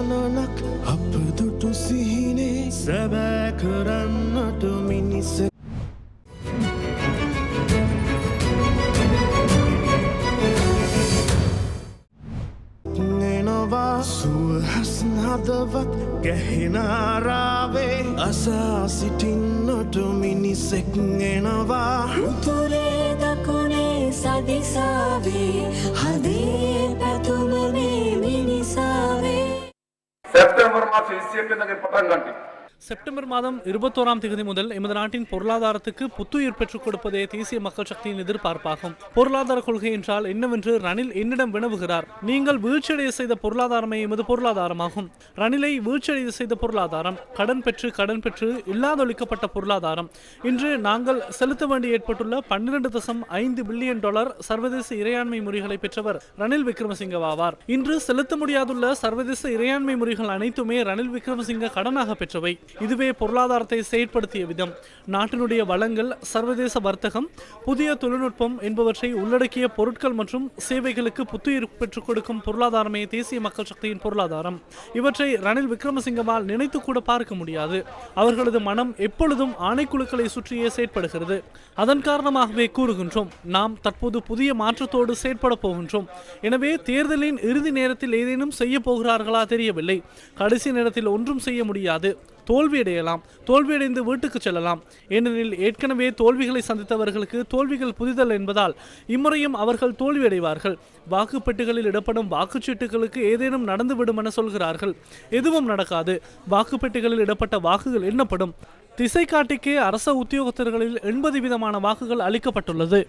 ගණනක් අප දුටු සිහිනේ සැබෑ කරන්නට මිනිස එනවා සුවහස් හදවත් ගැහෙනාරාවේ අසා සිටින්නට මිනිසෙක් එනවා උතුරේ දකුණේ සදිසාවේ හදේ செப்டம்பர் மாதம் இசியப்பின்னகை பட்டம் காட்டி செப்டம்பர் மாதம் இருபத்தோராம் தேதி முதல் எமது நாட்டின் பொருளாதாரத்துக்கு புத்துயிர் பெற்றுக் கொடுப்பதே தேசிய மக்கள் சக்தியின் எதிர்பார்ப்பாகும். பொருளாதார கொள்கை என்றால் என்னவென்று ரணில் என்னிடம் வினவுகிறார். நீங்கள் வீழ்ச்சியடைய செய்த பொருளாதாரமே எமது பொருளாதாரமாகும். ரணிலை வீழ்ச்சியடைய செய்த பொருளாதாரம் கடன் பெற்று கடன் பெற்று இல்லாதொழிக்கப்பட்ட பொருளாதாரம். இன்று நாங்கள் செலுத்த வேண்டி ஏற்பட்டுள்ள பன்னிரண்டு தசம் ஐந்து பில்லியன் டாலர் சர்வதேச இறையாண்மை முறைகளை பெற்றவர் ரணில் விக்ரமசிங்கவாவார் இன்று செலுத்த முடியாதுள்ள சர்வதேச இறையாண்மை முறைகள் அனைத்துமே ரணில் விக்ரமசிங்க கடனாக பெற்றவை. இதுவே பொருளாதாரத்தை செயற்படுத்திய விதம். நாட்டினுடைய வளங்கள் சர்வதேச வர்த்தகம் புதிய தொழில்நுட்பம் என்பவற்றை உள்ளடக்கிய பொருட்கள் மற்றும் சேவைகளுக்கு புத்துயிர் பெற்றுக் கொடுக்கும் பொருளாதாரமே தேசிய மக்கள் சக்தியின் பொருளாதாரம். இவற்றை ரணில் விக்ரமசிங்கவால் நினைத்து கூட பார்க்க முடியாது. அவர்களது மனம் எப்பொழுதும் ஆணைக்குழுக்களை சுற்றியே செயற்படுகிறது. அதன் காரணமாகவே கூறுகின்றோம் நாம் தற்போது புதிய மாற்றத்தோடு செயற்பட போகின்றோம். எனவே தேர்தலின் இறுதி நேரத்தில் ஏதேனும் செய்ய போகிறார்களா தெரியவில்லை. கடைசி நேரத்தில் ஒன்றும் செய்ய முடியாது. தோல்வியடையலாம் தோல்வியடைந்து வீட்டுக்கு செல்லலாம். ஏனெனில் ஏற்கனவே தோல்விகளை சந்தித்தவர்களுக்கு தோல்விகள் புதிதல் என்பதால் இம்முறையும் அவர்கள் தோல்வியடைவார்கள். வாக்குப்பெட்டிகளில் இடப்படும் வாக்குச்சீட்டுகளுக்கு ஏதேனும் நடந்துவிடும் என சொல்கிறார்கள். எதுவும் நடக்காது. வாக்குப்பெட்டிகளில் இடப்பட்ட வாக்குகள் எண்ணப்படும். திசை காட்டிக்கே அரச உத்தியோகத்தர்களில் எண்பது விதமான வாக்குகள் அளிக்கப்பட்டுள்ளது.